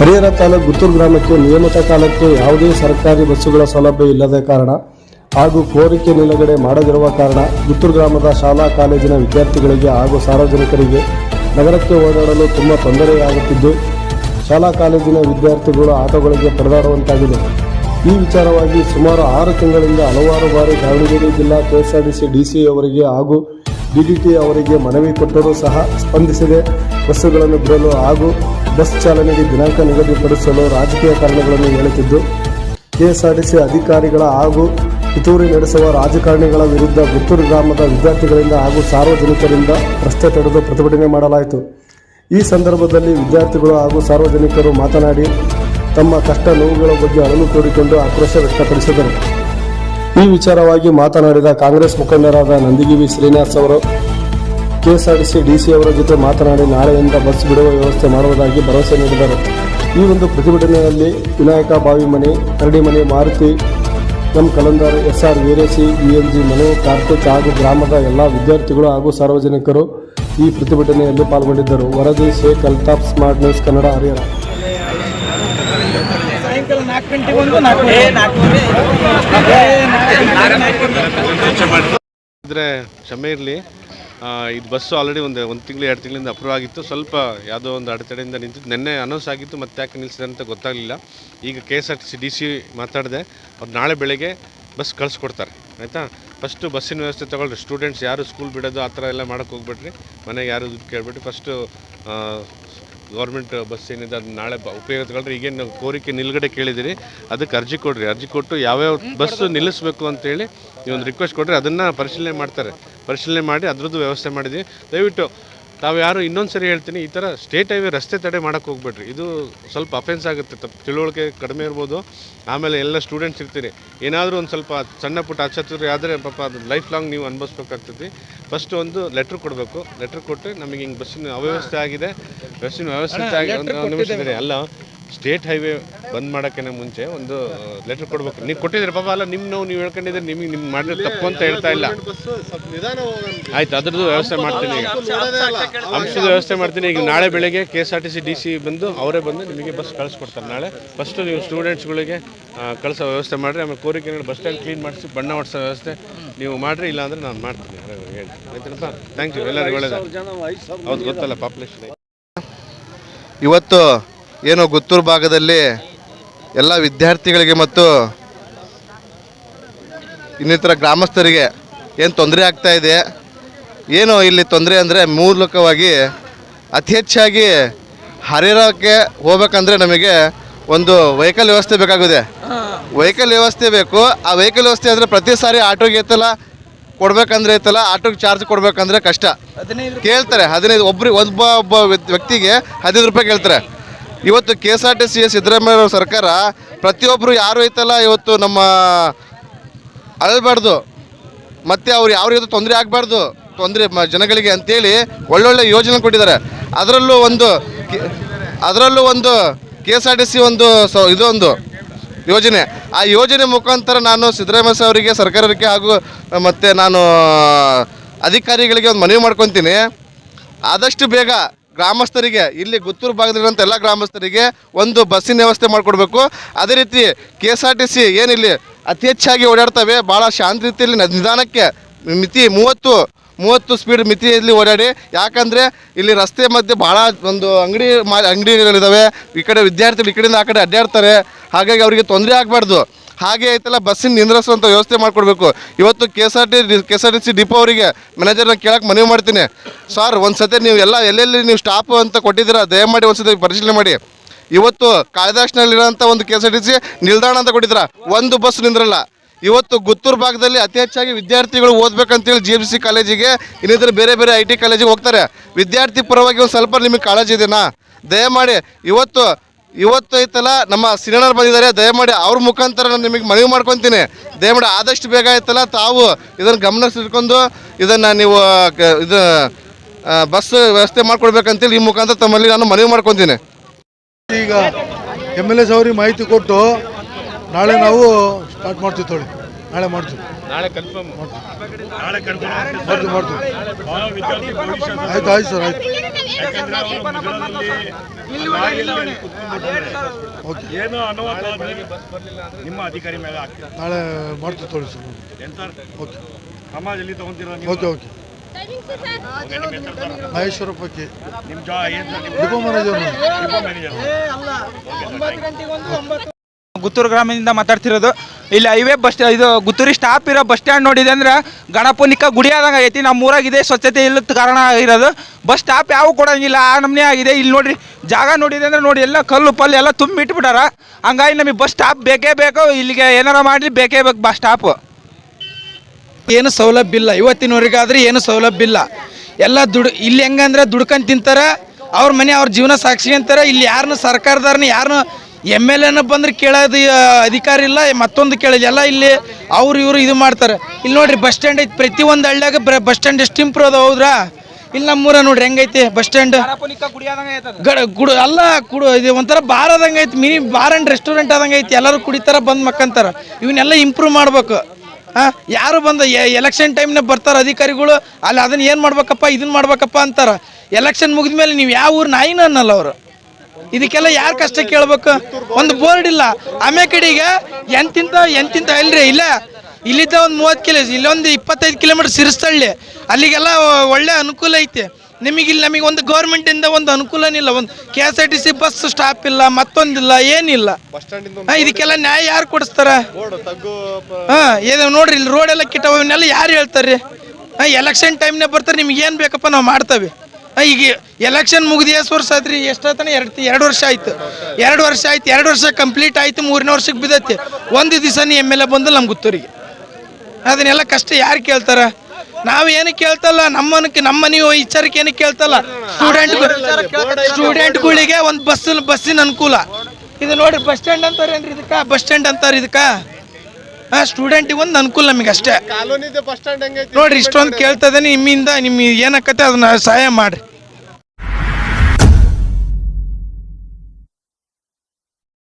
ಹರಿಹರ ತಾಲೂಕು ಗುತ್ತೂರು ಗ್ರಾಮಕ್ಕೆ ನಿಯಮಿತ ಕಾಲಕ್ಕೆ ಯಾವುದೇ ಸರ್ಕಾರಿ ಬಸ್ಸುಗಳ ಸೌಲಭ್ಯ ಇಲ್ಲದ ಕಾರಣ ಹಾಗೂ ಕೋರಿಕೆ ನಿಲುಗಡೆ ಮಾಡದಿರುವ ಕಾರಣ ಗುತ್ತೂರು ಗ್ರಾಮದ ಶಾಲಾ ಕಾಲೇಜಿನ ವಿದ್ಯಾರ್ಥಿಗಳಿಗೆ ಹಾಗೂ ಸಾರ್ವಜನಿಕರಿಗೆ ನಗರಕ್ಕೆ ಓಡಾಡಲು ತುಂಬ ತೊಂದರೆಯಾಗುತ್ತಿದ್ದು, ಶಾಲಾ ಕಾಲೇಜಿನ ವಿದ್ಯಾರ್ಥಿಗಳು ಆಟೋಗಳಿಗೆ ಪರದಾಡುವಂತಾಗಿದೆ. ಈ ವಿಚಾರವಾಗಿ ಸುಮಾರು ಆರು ತಿಂಗಳಿಂದ ಹಲವಾರು ಬಾರಿ ದಾವಣಗೆರೆ ಜಿಲ್ಲಾ ಕೆಎಸ್ಆರ್ಟಿಸಿ ಡಿಸಿ ಅವರಿಗೆ ಹಾಗೂ ಡಿಡಿಟಿ ಅವರಿಗೆ ಮನವಿ ಕೊಟ್ಟರೂ ಸಹ ಸ್ಪಂದಿಸದೆ ಬಸ್ಸುಗಳನ್ನು ಬಿಡಲು ಹಾಗೂ ಬಸ್ ಚಾಲನೆಗೆ ದಿನಾಂಕ ನಿಗದಿಪಡಿಸಲು ರಾಜಕೀಯ ಕಾರಣಗಳನ್ನು ಹೇಳುತ್ತಿದ್ದು, ಕೆಎಸ್ಆರ್ಟಿಸಿ ಅಧಿಕಾರಿಗಳ ಹಾಗೂ ಪಿತೂರಿ ನಡೆಸುವ ರಾಜಕಾರಣಿಗಳ ವಿರುದ್ಧ ಗುತ್ತೂರು ಗ್ರಾಮದ ವಿದ್ಯಾರ್ಥಿಗಳಿಂದ ಹಾಗೂ ಸಾರ್ವಜನಿಕರಿಂದ ರಸ್ತೆ ತಡೆದು ಪ್ರತಿಭಟನೆ ಮಾಡಲಾಯಿತು. ಈ ಸಂದರ್ಭದಲ್ಲಿ ವಿದ್ಯಾರ್ಥಿಗಳು ಹಾಗೂ ಸಾರ್ವಜನಿಕರು ಮಾತನಾಡಿ, ತಮ್ಮ ಕಷ್ಟ ನೋವುಗಳ ಬಗ್ಗೆ ಅಳಲು ತೋಡಿಕೊಂಡು ಆಕ್ರೋಶ ವ್ಯಕ್ತಪಡಿಸಿದರು. ಈ ವಿಚಾರವಾಗಿ ಮಾತನಾಡಿದ ಕಾಂಗ್ರೆಸ್ ಮುಖಂಡರಾದ ನಂದಿಗಿವಿ ಶ್ರೀನಿವಾಸ್ ಅವರು ಕೆಎಸ್ಆರ್ಟಿಸಿ ಡಿಸಿ ಅವರ ಜೊತೆ ಮಾತನಾಡಿ ನಾಳೆಯಿಂದ ಬಸ್ ಬಿಡುವ ವ್ಯವಸ್ಥೆ ಮಾಡುವುದಾಗಿ ಭರವಸೆ ನೀಡಿದರು. ಈ ಒಂದು ಪ್ರತಿಭಟನೆಯಲ್ಲಿ Vinayak Bavimane, Karadimane Maruti, M Kalandar, S R L G Manu, Karthik ಹಾಗೂ ಗ್ರಾಮದ ಎಲ್ಲ ವಿದ್ಯಾರ್ಥಿಗಳು ಹಾಗೂ ಸಾರ್ವಜನಿಕರು ಈ ಪ್ರತಿಭಟನೆಯಲ್ಲಿ ಪಾಲ್ಗೊಂಡಿದ್ದರು. ವರದಿ ಶೇಖ್ ಅಲ್ತಾಫ್, ಸ್ಮಾರ್ಟ್ ನ್ಯೂಸ್ ಕನ್ನಡ, ಹರಿಹರ. ಕ್ಷಮೆ ಇರಲಿ. ಇದು ಬಸ್ಸು ಆಲ್ರೆಡಿ ಒಂದು ಒಂದು ತಿಂಗಳು ಎರಡು ತಿಂಗಳಿಂದ ಅಪ್ರೂವ್ ಆಗಿತ್ತು. ಸ್ವಲ್ಪ ಯಾವುದೋ ಒಂದು ಅಡೆತಡೆಯಿಂದ ನಿಂತಿದ್ದು ನಿನ್ನೆ ಅನೌನ್ಸ್ ಆಗಿತ್ತು ಮತ್ತೆ ಯಾಕೆ ನಿಲ್ಲಿಸಿದೆ ಅಂತ ಗೊತ್ತಾಗಲಿಲ್ಲ. ಈಗ K S R T C D C ಮಾತಾಡಿದೆ ಅವ್ರು ನಾಳೆ ಬೆಳಗ್ಗೆ ಬಸ್ ಕಳಿಸ್ಕೊಡ್ತಾರೆ. ಆಯಿತಾ? ಫಸ್ಟು ಬಸ್ಸಿನ ವ್ಯವಸ್ಥೆ ತೊಗೊಳ್ರಿ. ಸ್ಟೂಡೆಂಟ್ಸ್ ಯಾರು ಸ್ಕೂಲ್ ಬಿಡೋದು ಆ ಥರ ಎಲ್ಲ ಮಾಡೋಕ್ಕೆ ಹೋಗ್ಬಿಟ್ರಿ ಮನೆಗೆ ಯಾರು ದುಡ್ಡು ಕೇಳ್ಬಿಟ್ಟು ಫಸ್ಟು ಗೌರ್ಮೆಂಟ್ ಬಸ್ ಏನಿದೆ ಅದು ನಾಳೆ ಬ- ಉಪಯೋಗ ತಗೊಳ್ರಿ. ಈಗೇನು ಕೋರಿಕೆ ನಿಲ್ಗಡೆ ಕೇಳಿದಿರಿ. ಅದಕ್ಕೆ ಅರ್ಜಿ ಕೊಡ್ರಿ. ಅರ್ಜಿ ಕೊಟ್ಟು ಯಾವ್ಯಾವ ಬಸ್ಸು ನಿಲ್ಲಿಸಬೇಕು ಅಂತೇಳಿ ನೀವೊಂದು ರಿಕ್ವೆಸ್ಟ್ ಕೊಡ್ರಿ. ಅದನ್ನು ಪರಿಶೀಲನೆ ಮಾಡ್ತಾರೆ. ಪರಿಶೀಲನೆ ಮಾಡಿ ಅದ್ರದ್ದು ವ್ಯವಸ್ಥೆ ಮಾಡಿದ್ವಿ ದಯವಿಟ್ಟು ತಾವು ಯಾರು ಇನ್ನೊಂದು ಸರಿ ಹೇಳ್ತೀನಿ ಈ ಥರ ಸ್ಟೇಟ್ ಹೈವೇ ರಸ್ತೆ ತಡೆ ಮಾಡೋಕ್ಕೆ ಹೋಗ್ಬೇಡ್ರಿ. ಇದು ಸ್ವಲ್ಪ ಅಫೆನ್ಸ್ ಆಗುತ್ತೆ ತಪ್ಪು ತಿಳುವಳಿಕೆ ಕಡಿಮೆ ಇರ್ಬೋದು. ಆಮೇಲೆ ಎಲ್ಲ ಸ್ಟೂಡೆಂಟ್ಸ್ ಇರ್ತೀರಿ. ಏನಾದರೂ ಒಂದು ಸ್ವಲ್ಪ ಸಣ್ಣ ಪುಟ್ಟ ಅಚ್ಚುರಿ ಆದರೆ ಪಾಪ ಅದು ಲೈಫ್ ಲಾಂಗ್ ನೀವು ಅನುಭವಿಸ್ಬೇಕಾಗ್ತೈತಿ. ಫಸ್ಟ್ ಒಂದು ಲೆಟ್ರ್ ಕೊಡಬೇಕು. ಲೆಟ್ರ್ ಕೊಟ್ಟರೆ ನಮಗೆ ಹಿಂಗೆ ಬಸ್ಸಿನ ಅವ್ಯವಸ್ಥೆ ಆಗಿದೆ. ಬಸ್ಸಿನ ವ್ಯವಸ್ಥೆ ಆಗಿದೆ ಒಂದು ನಿಮಿಷ ಇರಿ. ಅಲ್ಲ ಸ್ಟೇಟ್ ಹೈವೇ ಬಂದ್ ಮಾಡೋಕ್ಕಿಂತ ಮುಂಚೆ ಒಂದು ಲೆಟರ್ ಕೊಡ್ಬೇಕು. ನೀವು ಕೊಟ್ಟಿದ್ರೆ ಪಾಪ ಅಲ್ಲ ನಿಮ್ಮ ನೋವು ನೀವು ಹೇಳ್ಕೊಂಡಿದ್ರೆ ನಿಮಗೆ ನಿಮ್ಗೆ ಮಾಡಿದ್ರೆ ತಪ್ಪು ಅಂತ ಹೇಳ್ತಾ ಇಲ್ಲ. ಆಯ್ತು ಅದ್ರದ್ದು ವ್ಯವಸ್ಥೆ ಮಾಡ್ತೀನಿ ಈಗ. ಅಂಶದ ವ್ಯವಸ್ಥೆ ಮಾಡ್ತೀನಿ. ಈಗ ನಾಳೆ ಬೆಳಗ್ಗೆ K S R T C D C ಬಂದು ಅವರೇ ಬಂದು ನಿಮಗೆ ಬಸ್ ಕಳಿಸ್ಕೊಡ್ತಾರೆ. ನಾಳೆ ಫಸ್ಟು ನೀವು ಸ್ಟೂಡೆಂಟ್ಸ್ಗಳಿಗೆ ಕಳಿಸೋ ವ್ಯವಸ್ಥೆ ಮಾಡಿರಿ. ಆಮೇಲೆ ಕೋರಿಕೆ ಬಸ್ ಸ್ಟ್ಯಾಂಡ್ ಕ್ಲೀನ್ ಮಾಡಿಸಿ ಬಣ್ಣ ಹೊಡ್ಸೋ ವ್ಯವಸ್ಥೆ ನೀವು ಮಾಡಿರಿ. ಇಲ್ಲಾಂದರೆ ನಾನು ಮಾಡ್ತೀನಿ. ಹೇಳಿ ಆಯ್ತನಪ್ಪ? ಥ್ಯಾಂಕ್ ಯು ಎಲ್ಲರಿಗೂ ಒಳ್ಳೆಯದು ಹೌದು ಗೊತ್ತಲ್ಲ ಪಾಪ್ಯುಲೇಷನ್ ಇವತ್ತು ಏನು ಗುತ್ತೂರು ಭಾಗದಲ್ಲಿ ಎಲ್ಲ ವಿದ್ಯಾರ್ಥಿಗಳಿಗೆ ಮತ್ತು ಇನ್ನಿತರ ಗ್ರಾಮಸ್ಥರಿಗೆ ಏನು ತೊಂದರೆ ಆಗ್ತಾ ಇದೆ? ಏನು ಇಲ್ಲಿ ತೊಂದರೆ ಅಂದರೆ ಮೂಲಕವಾಗಿ ಅತಿ ಹೆಚ್ಚಾಗಿ ಹರಿಹರಕ್ಕೆ ಹೋಗ್ಬೇಕಂದ್ರೆ ನಮಗೆ ಒಂದು ವೆಹಿಕಲ್ ವ್ಯವಸ್ಥೆ ಬೇಕಾಗಿದೆ. ವೆಹಿಕಲ್ ವ್ಯವಸ್ಥೆ ಬೇಕು. ಆ ವೆಹಿಕಲ್ ವ್ಯವಸ್ಥೆ ಅಂದರೆ ಪ್ರತಿ ಸಾರಿ ಆಟೋಗೆ ಐತಲ್ಲ ಕೊಡ್ಬೇಕಂದ್ರೆ ಐತಲ್ಲ ಆಟೋಗೆ ಚಾರ್ಜ್ ಕೊಡ್ಬೇಕಂದ್ರೆ ಕಷ್ಟ. ಕೇಳ್ತಾರೆ. ಹದಿನೈದು ಒಬ್ಬರಿಗೆ ಒಬ್ಬ ಒಬ್ಬ ವ್ಯಕ್ತಿ- ವ್ಯಕ್ತಿಗೆ ಹದಿನೈದು ರೂಪಾಯಿ ಕೇಳ್ತಾರೆ. ಇವತ್ತು K S R T C Siddaramaiah ಸರ್ಕಾರ ಪ್ರತಿಯೊಬ್ಬರು ಯಾರು ಐತಲ್ಲ ಇವತ್ತು ನಮ್ಮ ಅಳಬಾರ್ದು ಮತ್ತು ಅವ್ರು ಯಾವ ರೀತಿ ತೊಂದರೆ ಆಗಬಾರ್ದು, ತೊಂದರೆ ಜನಗಳಿಗೆ ಅಂತೇಳಿ ಒಳ್ಳೊಳ್ಳೆ ಯೋಜನೆ ಕೊಟ್ಟಿದ್ದಾರೆ. ಅದರಲ್ಲೂ ಒಂದು ಅದರಲ್ಲೂ ಒಂದು K S R T C ಒಂದು ಸೊ ಇದೊಂದು ಯೋಜನೆ. ಆ ಯೋಜನೆ ಮುಖಾಂತರ ನಾನು ಸಿದ್ದರಾಮಯ್ಯ ಅವರಿಗೆ, ಸರ್ಕಾರಕ್ಕೆ ಹಾಗೂ ಮತ್ತು ನಾನು ಅಧಿಕಾರಿಗಳಿಗೆ ಒಂದು ಮನವಿ ಮಾಡ್ಕೊತೀನಿ. ಆದಷ್ಟು ಬೇಗ ಗ್ರಾಮಸ್ಥರಿಗೆ, ಇಲ್ಲಿ ಗುತ್ತೂರು ಭಾಗದಲ್ಲಿರುವಂಥ ಎಲ್ಲ ಗ್ರಾಮಸ್ಥರಿಗೆ ಒಂದು ಬಸ್ಸಿನ ವ್ಯವಸ್ಥೆ ಮಾಡಿಕೊಡ್ಬೇಕು. ಅದೇ ರೀತಿ K S R T C ಏನಿಲ್ಲಿ ಅತಿ ಹೆಚ್ಚಾಗಿ ಓಡಾಡ್ತವೆ ಭಾಳ ಶಾಂತ ರೀತಿಯಲ್ಲಿ ನಿಧಾನಕ್ಕೆ ಮಿತಿ ಮೂವತ್ತು ಮೂವತ್ತು ಸ್ಪೀಡ್ ಮಿತಿಯಲ್ಲಿ ಓಡಾಡಿ, ಯಾಕಂದರೆ ಇಲ್ಲಿ ರಸ್ತೆ ಮಧ್ಯೆ ಭಾಳ ಒಂದು ಅಂಗಡಿ ಮಾ ಅಂಗಡಿಗಳಿದ್ದಾವೆ ಈ ಕಡೆ ವಿದ್ಯಾರ್ಥಿಗಳು ಈ ಕಡೆಯಿಂದ ಆ ಕಡೆ ಅಡ್ಡಾಡ್ತಾರೆ, ಹಾಗಾಗಿ ಅವರಿಗೆ ತೊಂದರೆ ಆಗಬಾರ್ದು. ಹಾಗೆ ಐತಲ್ಲ, ಬಸ್ಸಿನ ನಿಂದ್ರಿಸುವಂಥ ವ್ಯವಸ್ಥೆ ಮಾಡಿಕೊಡ್ಬೇಕು. ಇವತ್ತು K S R T K S R T C depot ಅವರಿಗೆ ಮ್ಯಾನೇಜರ್ನ ಕೇಳಕ್ಕೆ ಮನವಿ ಮಾಡ್ತೀನಿ. ಸರ್ ಒಂದು ಸತಿ ನೀವು ಎಲ್ಲ, ಎಲ್ಲೆಲ್ಲಿ ನೀವು ಸ್ಟಾಪ್ ಅಂತ ಕೊಟ್ಟಿದ್ದೀರಾ, ದಯಮಾಡಿ ಒಂದು ಸತಿ ಪರಿಶೀಲನೆ ಮಾಡಿ. ಇವತ್ತು ಕಾಳಿದಾಸ್ನಲ್ಲಿರೋಂಥ ಒಂದು K S R T C ನಿಲ್ದಾಣ ಅಂತ ಕೊಟ್ಟಿದ್ದೀರಾ, ಒಂದು ಬಸ್ ನಿಂದ್ರಲ್ಲ. ಇವತ್ತು ಗುತ್ತೂರು ಭಾಗದಲ್ಲಿ ಅತಿ ಹೆಚ್ಚಾಗಿ ವಿದ್ಯಾರ್ಥಿಗಳು ಓದ್ಬೇಕಂತೇಳಿ ಜಿ ಎಂ ಸಿ ಕಾಲೇಜಿಗೆ, ಇನ್ನಿತರ ಬೇರೆ ಬೇರೆ ಐ ಟಿ ಕಾಲೇಜಿಗೆ ಹೋಗ್ತಾರೆ. ವಿದ್ಯಾರ್ಥಿ ಪರವಾಗಿ ಒಂದು ಸ್ವಲ್ಪ ನಿಮಗೆ ಕಾಳಜಿ ಇದೆನಾ? ದಯಮಾಡಿ, ಇವತ್ತು ಇವತ್ತು ಐತಲ್ಲ, ನಮ್ಮ ಸಿನಿಮಾ ಬಂದಿದ್ದಾರೆ, ದಯಮಾಡಿ ಅವ್ರ ಮುಖಾಂತರ ನಾನು ನಿಮಗೆ ಮನವಿ ಮಾಡ್ಕೊತೀನಿ. ದಯಮಾಡಿ ಆದಷ್ಟು ಬೇಗ ಐತಲ್ಲ, ತಾವು ಇದನ್ನು ಗಮನಿಸಿಟ್ಕೊಂಡು ಇದನ್ನು ನೀವು ಇದು ಬಸ್ ವ್ಯವಸ್ಥೆ ಮಾಡ್ಕೊಡ್ಬೇಕಂತೇಳಿ ಈ ಮುಖಾಂತರ ತಮ್ಮಲ್ಲಿ ನಾನು ಮನವಿ ಮಾಡ್ಕೊತೀನಿ. ಈಗ ಎಂ ಎಲ್ ಎಸ್ ಅವ್ರಿಗೆ ಮಾಹಿತಿ ಕೊಟ್ಟು ನಾಳೆ ನಾವು ಸ್ಟಾರ್ಟ್ ಮಾಡ್ತೀವಿ ತೊಳಿ. ನಾಳೆ ಮಾಡ್ತೀವಿ. ನಾಳೆ ಕನ್ಫರ್ಮ್ ಮಾಡ್ತೀವಿ ಮಾಡ್ತೀವಿ. ಆಯ್ತು ಆಯ್ತು ಸರ್ ಆಯ್ತು. ಓಕೆ. ಏನು ಅನುವಾದ ನಿಮ್ಮ ಅಧಿಕಾರಿ ಮೇಲೆ ನಾಳೆ ಮಾಡ್ತೀವಿ ತೋರಿ ಸರ್. ಎಂತ? ಓಕೆ. ಸಮಾಜದಲ್ಲಿ ತಗೊಂತೀರ ಓಕೆ ಓಕೆ. ಮಹೇಶ್ವರಪ್ಪ ಕೆ ಏನು ಡಿಪೋ ಮ್ಯಾನೇಜರ್. ಮ್ಯಾನೇಜರ್ ಗುತ್ತೂರು ಗ್ರಾಮದಿಂದ ಮಾತಾಡ್ತಿರೋದು. ಇಲ್ಲಿ ಹೈವೇ ಬಸ್ ಇದು ಗುತ್ತೂರಿ ಸ್ಟಾಪ್ ಇರೋ ಬಸ್ ಸ್ಟ್ಯಾಂಡ್ ನೋಡಿದೆ ಅಂದ್ರೆ ಗಣಪನಿಕ ಗುಡಿ ಆದಂಗೆ ಐತಿ. ನಮ್ಮ ಊರಾಗಿದೆ, ಸ್ವಚ್ಛತೆ ಇಲ್ಲದ ಕಾರಣ ಆಗಿರೋದು. ಬಸ್ ಸ್ಟಾಪ್ ಯಾವ ಕೊಡಂಗಿಲ್ಲ, ಆ ನಮ್ನೆ ಆಗಿದೆ. ಇಲ್ಲಿ ನೋಡ್ರಿ, ಜಾಗ ನೋಡಿದೆ ಅಂದ್ರೆ ನೋಡಿ, ಎಲ್ಲ ಕಲ್ಲು ಪಲ್ಲು ಎಲ್ಲ ತುಂಬಿ ಇಟ್ಬಿಟ್ಟಾರ. ಹಂಗಾಗಿ ನಮಗೆ ಬಸ್ ಸ್ಟಾಪ್ ಬೇಕೇ ಬೇಕು. ಇಲ್ಲಿಗೆ ಏನಾರ ಮಾಡಲಿ, ಬೇಕೇ ಬೇಕು ಬಸ್ ಸ್ಟಾಪ್ ಏನು ಸೌಲಭ್ಯ ಇಲ್ಲ. ಇವತ್ತಿನವರೆಗಾದ್ರೆ ಏನು ಸೌಲಭ್ಯ ಇಲ್ಲ. ಎಲ್ಲ ದುಡ್, ಇಲ್ಲಿ ಹೆಂಗಂದ್ರೆ ದುಡ್ಕೊಂಡು ತಿಂತಾರೆ. ಅವ್ರ ಮನೆ ಅವ್ರ ಜೀವನ ಸಾಕ್ಷಿ ಅಂತಾರೆ. ಇಲ್ಲಿ ಯಾರನ್ನ ಸರ್ಕಾರದವ್ರನ್ನ ಯಾರನ್ನ ಎಂ ಎಲ್ ಎನ ಬಂದ್ರೆ ಕೇಳೋದು ಅಧಿಕಾರಿ ಇಲ್ಲ ಮತ್ತೊಂದು ಕೇಳೋದು. ಎಲ್ಲ ಇಲ್ಲಿ ಅವ್ರು ಇವರು ಇದು ಮಾಡ್ತಾರೆ. ಇಲ್ಲಿ ನೋಡ್ರಿ ಬಸ್ ಸ್ಟ್ಯಾಂಡ್ ಐತಿ. ಪ್ರತಿ ಒಂದು ಹಳ್ಳಿಯಾಗ ಬಸ್ ಸ್ಟ್ಯಾಂಡ್ ಎಷ್ಟು ಇಂಪ್ರೂವ್ ಅದ ಹೌದ್ರಾ? ಇಲ್ಲಿ ನಮ್ಮೂರ ನೋಡ್ರಿ ಹೆಂಗೈತಿ ಬಸ್ ಸ್ಟ್ಯಾಂಡ್ ಗಡ ಗುಡು ಅಲ್ಲ ಕುಡು ಇದು ಒಂಥರ ಬಾರ್ ಆದಂಗೆ ಐತಿ. ಮಿನಿ ಬಾರ್ ಆ್ಯಂಡ್ ರೆಸ್ಟೋರೆಂಟ್ ಆದಂಗೆ ಐತಿ. ಎಲ್ಲರೂ ಕುಡಿತಾರ ಬಂದು ಮಕ್ಕಂತಾರ. ಇವನ್ನೆಲ್ಲ ಇಂಪ್ರೂವ್ ಮಾಡ್ಬೇಕು. ಹಾಂ ಯಾರು ಬಂದ ಎಲೆಕ್ಷನ್ ಟೈಮ್ನಾಗ ಬರ್ತಾರೆ ಅಧಿಕಾರಿಗಳು ಅಲ್ಲಿ ಅದನ್ನ ಏನು ಮಾಡ್ಬೇಕಪ್ಪ ಇದನ್ನ ಮಾಡ್ಬೇಕಪ್ಪ ಅಂತಾರ. ಎಲೆಕ್ಷನ್ ಮುಗಿದ್ಮೇಲೆ ನೀವು ಯಾವ ಊರು ನಾಯಿನ ಅನ್ನಲ್ಲ ಅವರು. ಇದಕ್ಕೆಲ್ಲ ಯಾರು ಕಷ್ಟ ಕೇಳ್ಬೇಕು? ಒಂದು ಬೋರ್ಡ್ ಇಲ್ಲ. ಆಮೇ ಕಡೆಗೆ ಎಂತಿಂತ ಎಂತಿಂತ ಇಲ್ರಿ ಇಲ್ಲ. ಇಲ್ಲಿದ್ದ ಒಂದು ಮೂವತ್ತು ಕಿಲೋ ಇಲ್ಲೊಂದು ಇಪ್ಪತ್ತೈದು ಕಿಲೋಮೀಟರ್ ಸಿರಿಸ್ತಳ್ಳಿ. ಅಲ್ಲಿಗೆಲ್ಲ ಒಳ್ಳೆ ಅನುಕೂಲ ಐತೆ. ನಿಮಗೆ ಇಲ್ಲಿ ನಮಗೆ ಒಂದು ಗೌರ್ಮೆಂಟಿಂದ ಒಂದು ಅನುಕೂಲನಿಲ್ಲ ಒಂದು K S R T C bus stop ಇಲ್ಲ ಮತ್ತೊಂದಿಲ್ಲ ಏನಿಲ್ಲ ಇದಕ್ಕೆಲ್ಲ ನ್ಯಾಯ ಯಾರು ಕೊಡಿಸ್ತಾರ? ಹಾಂ ಇದು ನೋಡ್ರಿ ಇಲ್ಲಿ ರೋಡ್ ಎಲ್ಲ ಕಿಟ್ಟವ ಯಾರು ಹೇಳ್ತಾರೆ ಹಾಂ ಎಲೆಕ್ಷನ್ ಟೈಮ್ನೇ ಬರ್ತಾರೆ ನಿಮ್ಗೆ ಏನು ಬೇಕಪ್ಪ ನಾವು ಮಾಡ್ತೇವೆ. ಈಗ ಎಲೆಕ್ಷನ್ ಮುಗಿದು ಎಷ್ಟು ವರ್ಷ ಆಯ್ತು ರೀ ಎರಡು ಎರಡು ವರ್ಷ ಆಯ್ತು. ಎರಡು ವರ್ಷ ಆಯ್ತು. ಎರಡು ವರ್ಷ ಕಂಪ್ಲೀಟ್ ಆಯ್ತು. ಮೂರನೇ ವರ್ಷಕ್ಕೆ ಬಿದ್ದೈತಿ. ಒಂದು ದಿವಸನೇ ಎಂ ಎಲ್ ಎ ಬಂದು ನಮ್ಗೆ ಗೊತ್ತೂರಿಗೆ ಅದನ್ನೆಲ್ಲ ಕಷ್ಟ ಯಾರು ಕೇಳ್ತಾರ? ನಾವು ಏನು ಕೇಳ್ತಲ್ಲ? ನಮ್ಮನಕ್ಕೆ ನಮ್ಮ ನೀವು ವಿಚಾರಕ್ಕೆ ಏನು ಕೇಳ್ತಲ್ಲ? ಸ್ಟೂಡೆಂಟ್ ಸ್ಟೂಡೆಂಟ್ಗಳಿಗೆ ಒಂದು ಬಸ್ ಬಸ್ಸಿನ ಅನುಕೂಲ. ಇದು ನೋಡಿ ಬಸ್ ಸ್ಟ್ಯಾಂಡ್ ಅಂತಾರೇನ್ರಿ ಇದಕ್ಕ? ಬಸ್ ಸ್ಟ್ಯಾಂಡ್ ಅಂತಾರೆ ಇದಕ್ಕ? ಹಾಂ ಸ್ಟೂಡೆಂಟಿಗೆ ಒಂದು ಅನುಕೂಲ ನಮಗೆ ಅಷ್ಟೇ. ಕಾಲೋನಿದೆ ಬಸ್ ಸ್ಟ್ಯಾಂಡ್ ಹೆಂಗೈತಿ? ನೋಡ್ರಿ ಇಷ್ಟೊಂದು ಕೇಳ್ತದೆ ನಿಮ್ಮಿಂದ ನಿಮ್ಗೆ ಏನಕ್ಕತ್ತೆ ಅದನ್ನ ಸಹಾಯ ಮಾಡ್ರಿ.